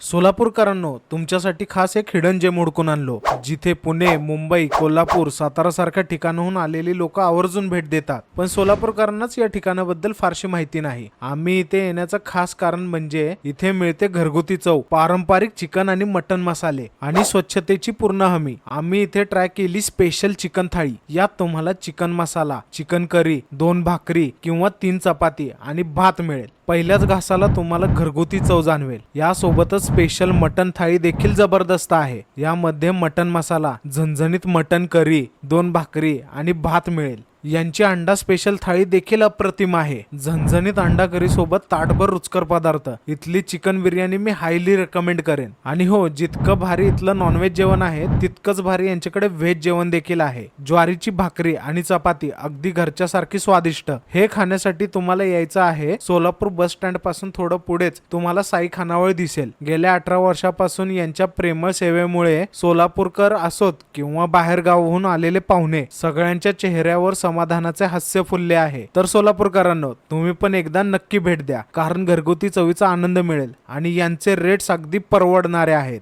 सोलापूरकरांनो तुमच्यासाठी खास एक हिडन जेम ओडकून आणलो. जिथे पुणे मुंबई कोल्हापूर सातारा सारख्या ठिकाणाहून आलेली लोक आवर्जून भेट देतात. पण सोलापूरकरांनाच या ठिकाणाबद्दल फारशी माहिती नाही. आम्ही इथे येण्याचं खास कारण म्हणजे इथे मिळते घरगुती चव पारंपरिक चिकन आणि मटन मसाले आणि स्वच्छतेची पूर्ण हमी. आम्ही इथे ट्राय केली स्पेशल चिकन थाळी. यात तुम्हाला चिकन मसाला चिकन करी दोन भाकरी किंवा तीन चपाती आणि भात मिळेल. पहिल्याच घासाला तुम्हाला घरगुती चव जाणवेल. यासोबतच स्पेशल मटन थाळी देखील जबरदस्त आहे. यामध्ये मटन मसाला झणझणीत मटन करी दोन भाकरी आणि भात मिळेल. यांची अंडा स्पेशल थाळी देखील अप्रतिम आहे. झणझणीत अंडा करी सोबत ताटभर रुचकर पदार्थ. इथली चिकन बिर्याणी मी हायली रेकमेंड करेन. आणि हो जितकं भारी इथलं नॉनव्हेज जेवण आहे तितकंच भारी यांच्याकडे व्हेज जेवण देखील आहे. ज्वारीची भाकरी आणि चपाती अगदी घरच्या सारखी स्वादिष्ट. हे खाण्यासाठी तुम्हाला यायचं आहे सोलापूर बस स्टँडपासून थोडं पुढेच. तुम्हाला साई खानावळ दिसेल. गेल्या अठरा वर्षापासून यांच्या प्रेमळ सेवेमुळे सोलापूरकर असोत किंवा बाहेरगावाहून आलेले पाहुणे सगळ्यांच्या चेहऱ्यावर समाधानाचे हास्य फुलले आहे. तर सोलापूरकरांनो तुम्ही पण एकदा नक्की भेट द्या कारण घरगुती चवीचा आनंद मिळेल आणि यांचे रेट्स अगदी परवडणारे आहेत.